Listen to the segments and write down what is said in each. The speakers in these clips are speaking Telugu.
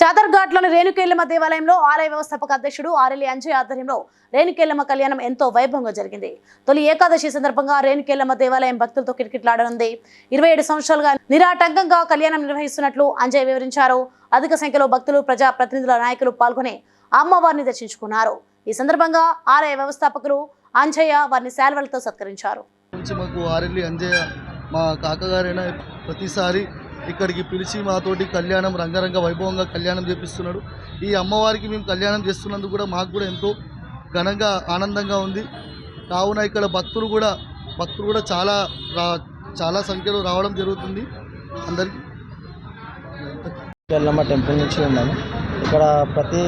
చాదర్ఘాట్లోని రేణుకేళ్ళమ్మ దేవాలయంలో ఆలయ వ్యవస్థాపక అధ్యక్షుడు ఆరెల్లి అంజయ్ ఆధ్వర్యంలో రేణుకేళ్ళమ్మ కళ్యాణం ఎంతో వైభవంగా జరిగింది. తొలి ఏకాదశి సందర్భంగా రేణుకేళ్ళమ్మ దేవాలయం భక్తులతో కిటకిట్లాడనుంది. ఇరవై ఏడు సంవత్సరాలుగా నిరాటంకంగా కళ్యాణం నిర్వహిస్తున్నట్లు అంజయ్ వివరించారు. అధిక సంఖ్యలో భక్తులు ప్రజా ప్రతినిధుల నాయకులు పాల్గొని అమ్మవారిని దర్శించుకున్నారు. ఈ సందర్భంగా ఆలయ వ్యవస్థాపకులు అంజయ్య వారిని శాల్వలతో సత్కరించారు. మాకు ఆరెల్లి అంజయ్య మా కాకగారైన ప్రతిసారి ఇక్కడికి పిలిచి మాతోటి కళ్యాణం రంగరంగ వైభవంగా కళ్యాణం చేపిస్తున్నాడు. ఈ అమ్మవారికి మేము కళ్యాణం చేస్తున్నందుకు కూడా మాకు కూడా ఎంతో ఘనంగా ఆనందంగా ఉంది. కావున ఇక్కడ భక్తులు కూడా భక్తులు కూడా చాలా రా చాలా సంఖ్యలో రావడం జరుగుతుంది. అందరికీ ఎల్లమ్మ టెంపుల్ నుంచి ఉన్నాము. ఇక్కడ ప్రతి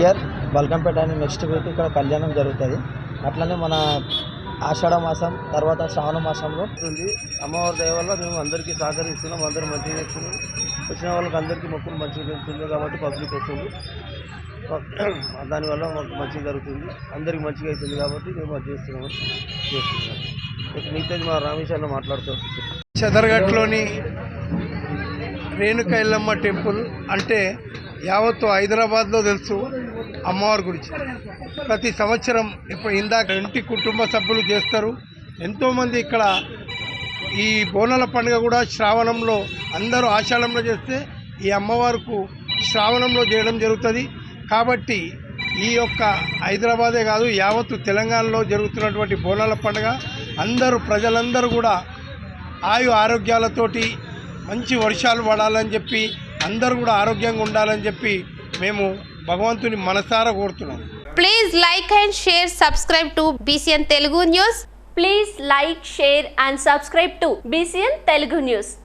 ఇయర్ బల్కంపేట అని నెక్స్ట్ వీక్ ఇక్కడ కళ్యాణం జరుగుతుంది. అట్లనే మన ఆషాఢ మాసం తర్వాత శ్రావణ మాసంలో. ఉంది. అమ్మవారి దయ వల్ల మేము అందరికీ సహకరిస్తున్నాం అందరూ మంచిగా చేస్తున్నాం వచ్చిన వాళ్ళకి అందరికీ మొక్కులు మంచిగా జరుగుతుంది కాబట్టి పబ్లిక్ వస్తుంది. దానివల్ల మాకు మంచిగా జరుగుతుంది. అందరికీ మంచిగా అవుతుంది కాబట్టి మేము అది చేస్తున్నాము చేస్తున్నాం ఇక మిగతాది మా రామేశ్వరంలో మాట్లాడుతాం. చదరగట్లోని రేణుక ఎల్లమ్మ టెంపుల్ అంటే యావత్తు హైదరాబాద్లో తెలుసు. అమ్మవారి గురించి. ప్రతి సంవత్సరం ఇప్పుడు ఇందాక ఇంటి కుటుంబ సభ్యులు చేస్తారు. ఎంతోమంది ఇక్కడ ఈ బోనాల పండుగ కూడా శ్రావణంలో అందరూ ఆషాఢంలో చేస్తే ఈ అమ్మవారికి శ్రావణంలో చేయడం జరుగుతుంది. కాబట్టి ఈ యొక్క హైదరాబాదే కాదు యావత్తు తెలంగాణలో జరుగుతున్నటువంటి బోనాల పండుగ అందరూ ప్రజలందరూ కూడా ఆయు ఆరోగ్యాలతోటి మంచి వర్షాలు పడాలని చెప్పి అందరూ కూడా ఆరోగ్యంగా ఉండాలని చెప్పి మేము భగవంతుని మనసారా కోరుతున్నాం Please like and share, subscribe to BCN Telugu News. Please like, share and subscribe to BCN Telugu News.